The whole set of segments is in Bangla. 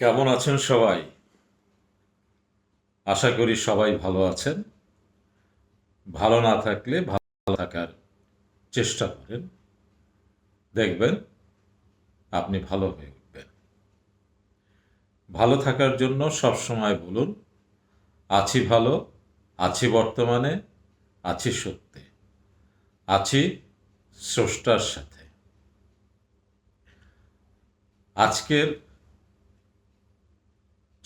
কেমন আছেন সবাই? আশা করি সবাই ভালো আছেন। ভালো না থাকলে ভালো থাকার চেষ্টা করেন। দেখবেন, আপনি ভালো হয়ে উঠবেন। ভালো থাকার জন্য সব সময় বলুন, আছি ভালো, আছি বর্তমানে, আছি সত্যে, আছি স্রষ্টার সাথে। আজকের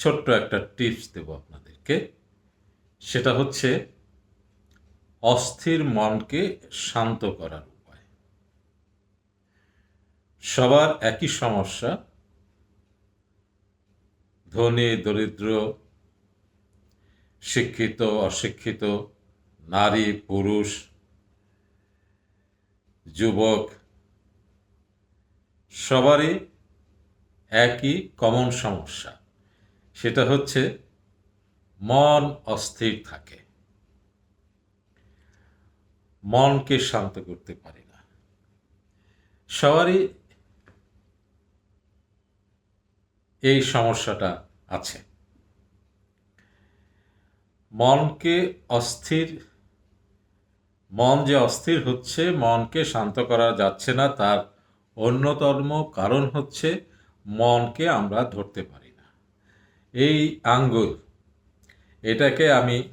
ছোট্ট একটা টিপস দেব আপনাদেরকে। সেটা হচ্ছে, অস্থির মনকে শান্ত করার উপায়। সবার একই সমস্যা, ধনী, দরিদ্র, শিক্ষিত, অশিক্ষিত, নারী, পুরুষ, যুবক, সবারই একই কমন সমস্যা। সেটা হচ্ছে মন অস্থির থাকে। মনকে শান্ত করতে পারি না। সবারই এই সমস্যাটা আছে। মনকে অস্থির, মন যে অস্থির হচ্ছে, মনকে শান্ত করা যাচ্ছে না, তার অন্যতম কারণ হচ্ছে মনকে আমরা ধরতে পারি এই আঙ্গুল, এটাকে আমি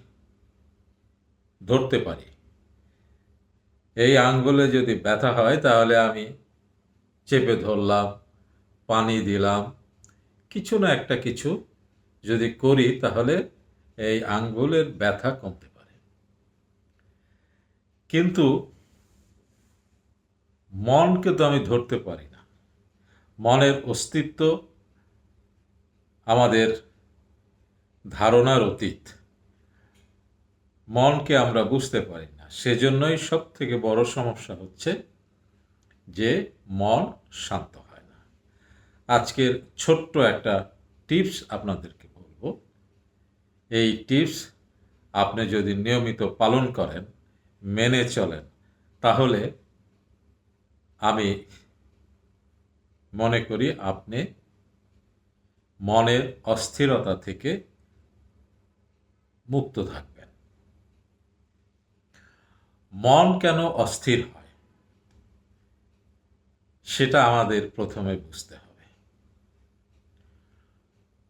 ধরতে পারি। এই আঙ্গুলে যদি ব্যথা হয়, তাহলে আমি চেপে ধরলাম, পানি দিলাম। কিছু না একটা কিছু যদি করি, তাহলে এই আঙ্গুলের ব্যথা কমতে পারে। কিন্তু মনকে তো আমি ধরতে পারি না। মনের অস্তিত্ব আমাদের ধারণার অতীত। মনকে আমরা বুঝতে পারি না। সেজন্যই সব থেকে বড় সমস্যা হচ্ছে যে মন শান্ত হয় না। আজকের ছোট্ট একটা টিপস আপনাদেরকে বলব। এই টিপস আপনি যদি নিয়মিত পালন করেন, মেনে চলেন, তাহলে আমি মনে করি আপনি মনের অস্থিরতা থেকে মুক্ত থাকবেন। মন কেন অস্থির হয়? সেটা আমাদের প্রথমে বুঝতে হবে।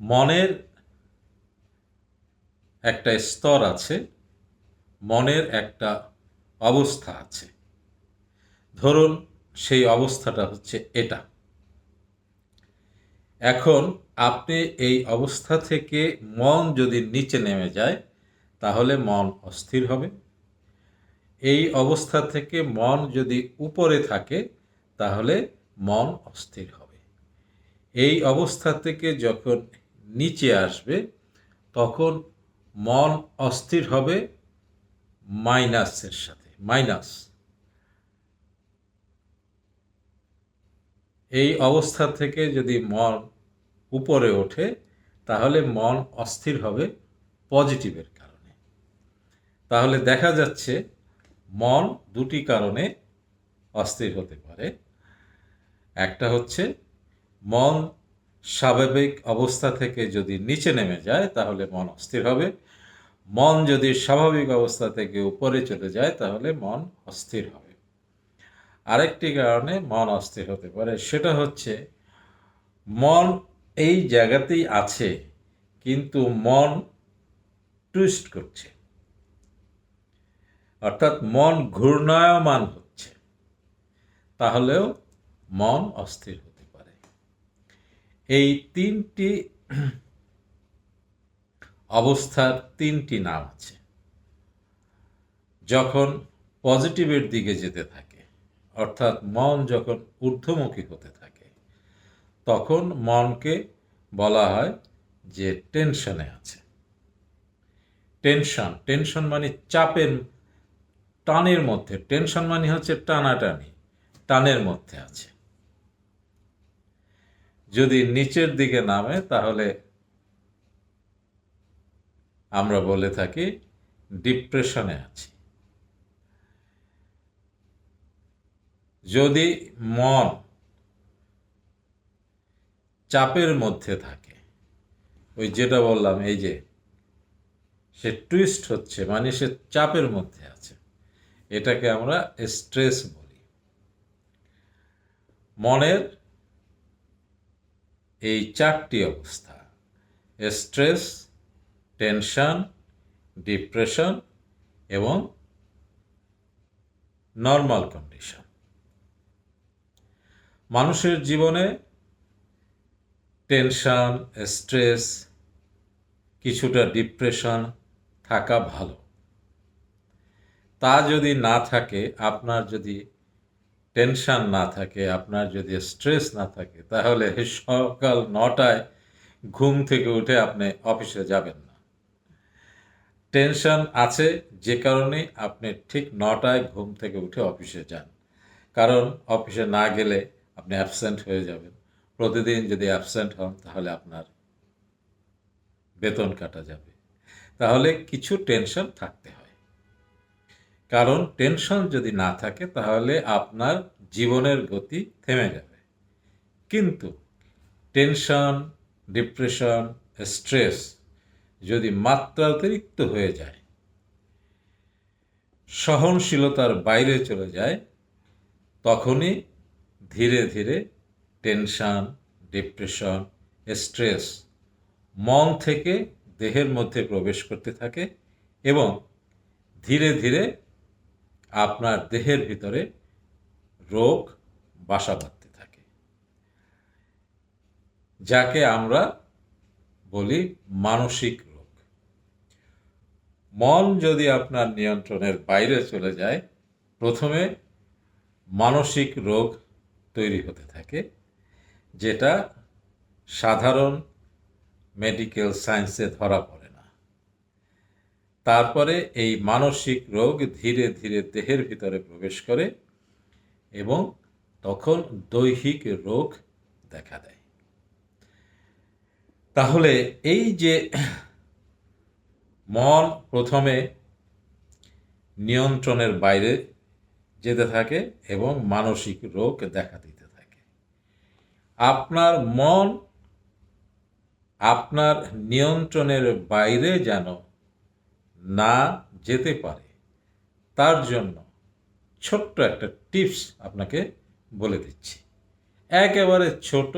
মনের একটা স্তর আছে, মনের একটা অবস্থা আছে। ধরুন সেই অবস্থাটা হচ্ছে এটা। এখন আপনি এই অবস্থা থেকে মন যদি নিচে নেমে যায় তাহলে মন অস্থির হবে। এই অবস্থা থেকে মন যদি উপরে থাকে, তাহলে মন অস্থির হবে। এই অবস্থা থেকে যখন নিচে আসবে, তখন মন অস্থির হবে মাইনাসের সাথে, মাইনাস। এই অবস্থা থেকে যদি মন উপরে ওঠে, তাহলে মন অস্থির হবে, পজিটিভের তাহলে দেখা যাচ্ছে মন দুটি কারণে অস্থির হতে পারে। একটা হচ্ছে মন স্বাভাবিক অবস্থা থেকে যদি নিচে নেমে যায়, তাহলে মন অস্থির হবে। মন যদি স্বাভাবিক অবস্থা থেকে উপরে চলে যায়, তাহলে মন অস্থির হবে। আরেকটি কারণে মন অস্থির হতে পারে, সেটা হচ্ছে মন এই জায়গাতেই আছে, কিন্তু মন টুইস্ট করছে। অর্থাৎ মন ঘূর্ণায়মান হচ্ছে, তাহলেও মন অস্থির হতে পারে। এই তিনটি অবস্থার তিনটি নাম আছে। যখন পজিটিভের দিকে যেতে থাকে, অর্থাৎ মন যখন ঊর্ধ্বমুখী হতে থাকে, তখন মনকে বলা হয় যে টেনশনে আছে। টেনশন টেনশন মানে চাপের টানের মধ্যে, টেনশন মানে হচ্ছে টানাটানি, টানের মধ্যে আছে। যদি নিচের দিকে নামে, তাহলে আমরা বলে থাকি ডিপ্রেশনে আছি। যদি মন চাপের মধ্যে থাকে, ওই যেটা বললাম, এই যে সে টুইস্ট হচ্ছে মানে সে চাপের মধ্যে আছে। এটাকে আমরা স্ট্রেস বলি। মনের এই চারটি অবস্থা, স্ট্রেস, টেনশন, ডিপ্রেশন এবং নর্মাল কন্ডিশন। মানুষের জীবনে টেনশন, স্ট্রেস, কিছুটা ডিপ্রেশন থাকা ভালো। তা যদি না থাকে, আপনার যদি টেনশন না থাকে, আপনার যদি স্ট্রেস না থাকে, তাহলে সকাল নটায় ঘুম থেকে উঠে আপনি অফিসে যাবেন না। টেনশন আছে যে কারণে আপনি ঠিক নটায় ঘুম থেকে উঠে অফিসে যান। কারণ অফিসে না গেলে আপনি অ্যাবসেন্ট হয়ে যাবেন। প্রতিদিন যদি অ্যাবসেন্ট হন, তাহলে আপনার বেতন কাটা যাবে। তাহলে কিছু টেনশন থাকতে হয় কারণ টেনশন যদি না থাকে, তাহলে আপনার জীবনের গতি থেমে যাবে। কিন্তু টেনশন, ডিপ্রেশন, স্ট্রেস যদি মাত্রাতিরিক্ত হয়ে যায়, সহনশীলতার বাইরে চলে যায়, তখনই ধীরে ধীরে টেনশন, ডিপ্রেশন, স্ট্রেস মন থেকে দেহের মধ্যে প্রবেশ করতে থাকে এবং ধীরে ধীরে আপনার দেহের ভিতরে রোগ, বাসা বাঁধতে থাকে। যাকে আমরা বলি মানসিক রোগ। মন যদি আপনার নিয়ন্ত্রণের বাইরে চলে যায়, প্রথমে মানসিক রোগ তৈরি হতে থাকে, যেটা সাধারণ মেডিকেল সায়েন্সে ধরা পড়ে। তারপরে এই মানসিক রোগ ধীরে ধীরে দেহের ভিতরে প্রবেশ করে এবং তখন দৈহিক রোগ দেখা দেয়। তাহলে এই যে মন প্রথমে নিয়ন্ত্রণের বাইরে যেতে থাকে এবং মানসিক রোগ দেখা দিতে থাকে। আপনার মন আপনার নিয়ন্ত্রণের বাইরে যেন না যেতে পারে। তার জন্য ছোট্ট একটা টিপস আপনাকে বলে দিচ্ছি। একেবারে ছোট,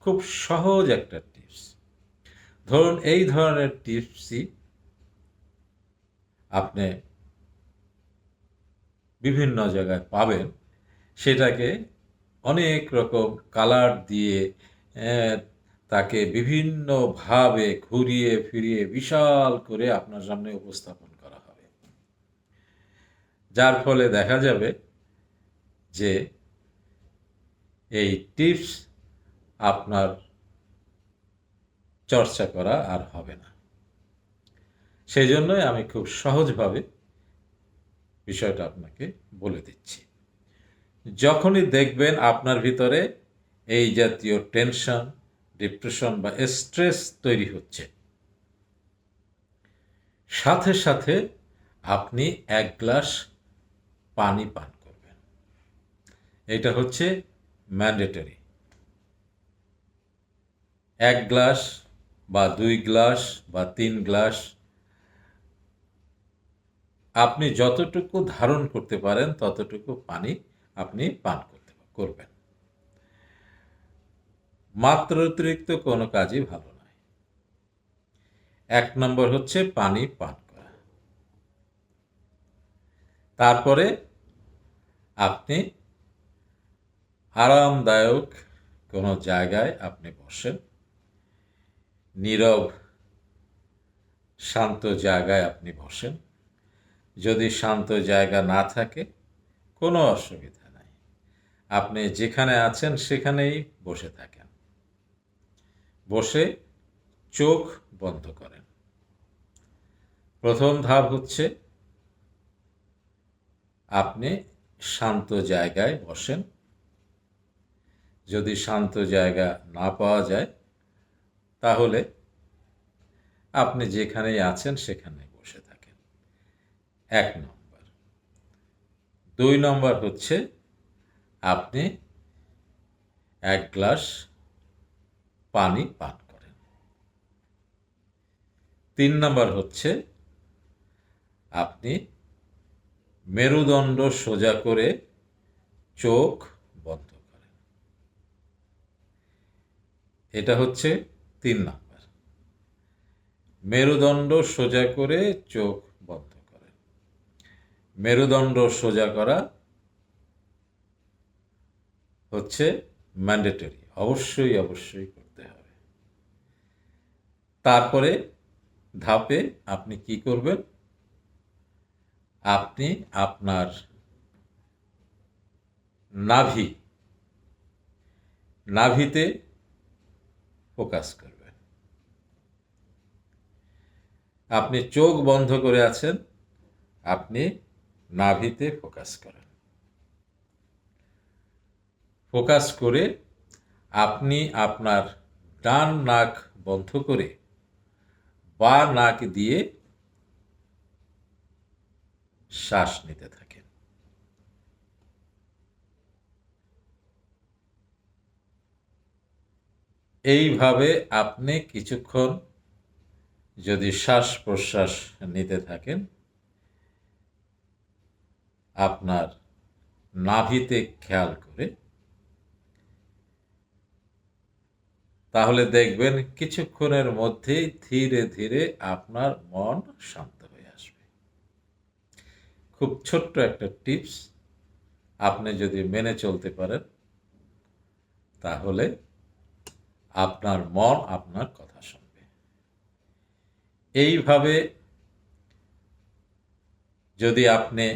খুব সহজ একটা টিপস। ধরুন এই ধরনের টিপসই আপনি বিভিন্ন জায়গায় পাবেন। সেটাকে অনেক রকম কালার দিয়ে তাকে বিভিন্নভাবে ঘুরিয়ে ফিরিয়ে বিশাল করে আপনার সামনে উপস্থাপন করা হবে। যার ফলে দেখা যাবে যে এই টিপস আপনার চর্চা করা আর হবে না। সেই জন্যই আমি খুব সহজভাবে বিষয়টা আপনাকে বলে দিচ্ছি। যখনই দেখবেন আপনার ভিতরে এই জাতীয় টেনশন ডিপ্রেশন বা স্ট্রেস তৈরি হচ্ছে। সাথে সাথে আপনি এক গ্লাস পানি পান করবেন। এটা হচ্ছে ম্যান্ডেটরি এক গ্লাস বা দুই গ্লাস বা তিন গ্লাস আপনি যতটুকু ধারণ করতে পারেন, ততটুকু পানি আপনি পান করতে করবেন। মাত্র অতিরিক্ত কোনো কাজই ভালো নয়। এক নম্বর হচ্ছে পানি পান করা। তারপরে আপনি আরামদায়ক কোনো জায়গায় আপনি বসেন, নীরব, শান্ত জায়গায় আপনি বসেন। যদি শান্ত জায়গা না থাকে, কোনো অসুবিধা নাই। আপনি যেখানে আছেন সেখানেই বসে থাকেন। বসে চোখ বন্ধ করেন। প্রথম ধাপ হচ্ছে আপনি শান্ত জায়গায় বসেন। যদি শান্ত জায়গা না পাওয়া যায়, তাহলে আপনি যেখানেই আছেন সেখানে বসে থাকেন। এক নম্বর। দুই নম্বর হচ্ছে আপনি এক গ্লাস পানি পান করেন। তিন নাম্বার হচ্ছে, আপনি মেরুদণ্ড সোজা করে চোখ বন্ধ করেন। এটা হচ্ছে তিন নাম্বার। মেরুদণ্ড সোজা করে চোখ বন্ধ করেন। মেরুদণ্ড সোজা করা হচ্ছে ম্যান্ডেটরি অবশ্যই অবশ্যই তারপরে ধাপে আপনি কি করবেন? আপনি আপনার নাভি, নাভিতে ফোকাস করবেন। আপনি চোখ বন্ধ করে আছেন, আপনি নাভিতে ফোকাস করেন। ফোকাস করে আপনি আপনার ডান নাক বন্ধ করে বা নাক দিয়ে শ্বাস নিতে থাকেন। এইভাবে আপনি কিছুক্ষণ যদি শ্বাস প্রশ্বাস নিতে থাকেন, আপনার নাভিতে খেয়াল করে তাহলে দেখবেন কিছুক্ষণের মধ্যেই ধীরে ধীরে আপনার মন শান্ত হয়ে আসবে। খুব ছোট্ট একটা টিপস আপনি যদি মেনে চলতে পারেন, তাহলে আপনার মন আপনার কথা শুনবে। এইভাবে যদি আপনি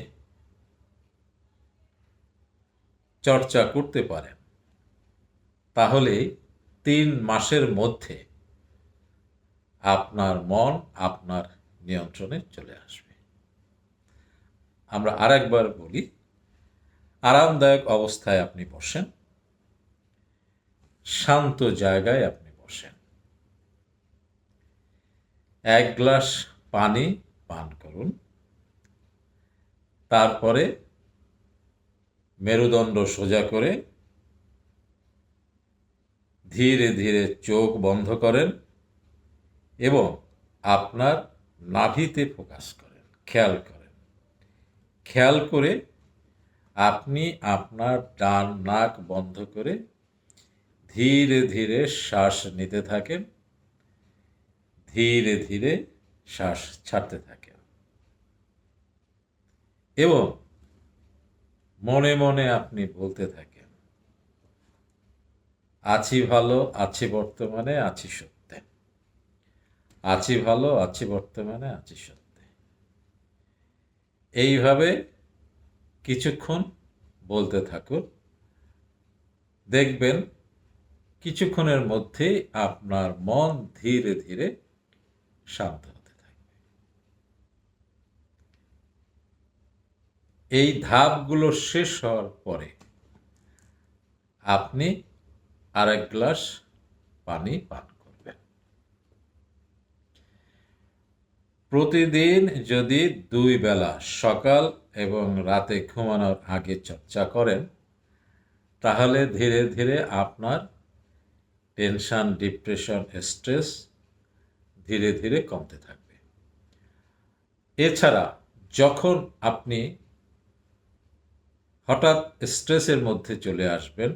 চর্চা করতে পারেন তাহলে তিন মাসের মধ্যে আপনার মন আপনার নিয়ন্ত্রণে চলে আসবে। আমরা আরেকবার বলি, আরামদায়ক অবস্থায় আপনি বসেন, শান্ত জায়গায় আপনি বসেন। এক গ্লাস পানি পান করুন, তারপরে মেরুদণ্ড সোজা করে ধীরে ধীরে চোখ বন্ধ করেন এবং আপনার নাভিতে ফোকাস করেন, খেয়াল করেন। খেয়াল করে আপনি আপনার ডান নাক বন্ধ করে ধীরে ধীরে শ্বাস নিতে থাকেন, ধীরে ধীরে শ্বাস ছাড়তে থাকেন এবং মনে মনে আপনি বলতে থাকেন আছি ভালো, আছি বর্তমানে, আছি সত্যে। আছি ভালো, আছি বর্তমানে, আছি সত্যে। এইভাবে কিছুক্ষণ বলতে থাকুন। দেখবেন কিছুক্ষণের মধ্যেই আপনার মন ধীরে ধীরে শান্ত হতে থাকবে। এই ধাপগুলো শেষ হওয়ার পরে আপনি আর এক গ্লাস পানি পান করবেন। প্রতিদিন যদি দুই বেলা সকাল এবং রাতে ঘুমানোর আগে চর্চা করেন, তাহলে ধীরে ধীরে আপনার টেনশন, ডিপ্রেশন, স্ট্রেস ধীরে ধীরে কমতে থাকবে। এছাড়া যখন আপনি হঠাৎ স্ট্রেসের মধ্যে চলে আসবেন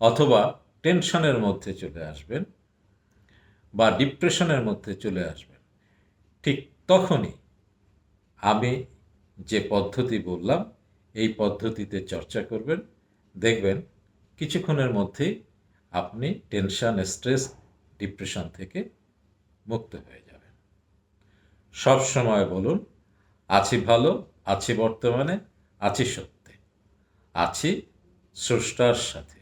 অথবা টেনশনের মধ্যে চলে আসবেন বা ডিপ্রেশনের মধ্যে চলে আসবেন। ঠিক তখনই আমি যে পদ্ধতি বললাম, এই পদ্ধতিতে চর্চা করবেন। দেখবেন কিছুক্ষণের মধ্যেই আপনি টেনশন, স্ট্রেস, ডিপ্রেশন থেকে মুক্ত হয়ে যাবেন। সব সময় বলুন, আছি ভালো, আছি বর্তমানে, আছি সত্যে, আছি স্রষ্টার সাথে।